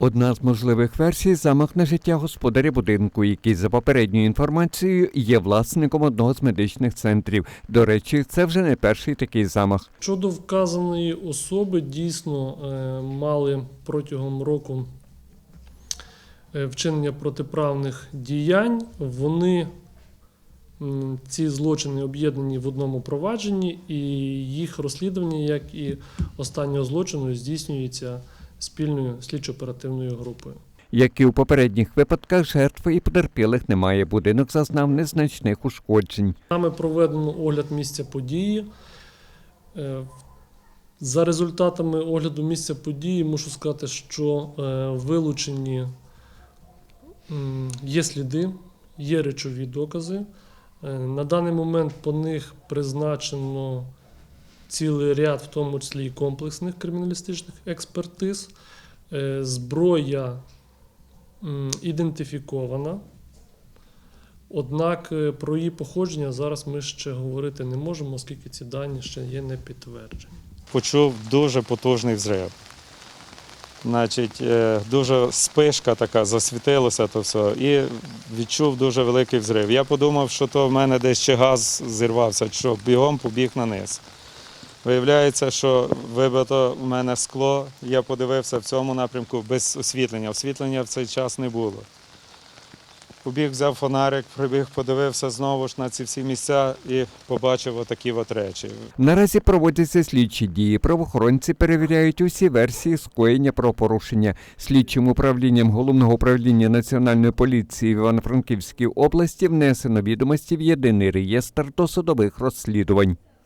Одна з можливих версій замах на життя господаря будинку, який за попередньою інформацією є власником одного з медичних центрів. До речі, це вже не перший такий замах. Щодо вказаної особи, дійсно е, мали протягом року е, вчинення протиправних діянь. Вони ці злочини об'єднані в одному провадженні, і їх розслідування, як і останнього злочину, здійснюється спільною слідчо-оперативною групою. Як і у попередніх випадках, жертви і потерпілих немає. Будинок зазнав незначних ушкоджень. Нами проведено огляд місця події. Е, За результатами огляду місця події можу сказати, що е, вилучені є сліди, є речові докази. Е, На даний момент по них призначено цілий ряд, в тому числі і комплексних криміналістичних експертиз. Е, Зброя ідентифікована. Однак е, про її походження зараз ми ще говорити не можемо, оскільки ці дані ще є не підтверджені. почув дуже потужний взрив. Значить, е, дуже спишка така, засвітилося то все, і відчув дуже великий взрив. Я подумав, що то в мене десь ще газ зірвався, що бігом побіг на низ. Виявляється, що вибито в мене скло, я подивився в цьому напрямку без освітлення. Освітлення в цей час не було. Побіг, взяв фонарик, прибіг, подивився знову ж на ці всі місця і побачив отакі от речі. Наразі проводяться слідчі дії. Правоохоронці перевіряють усі версії скоєння правопорушення. Слідчим управлінням головного управління національної поліції в Івано-Франківській області внесено відомості в єдиний реєстр досудових розслідувань.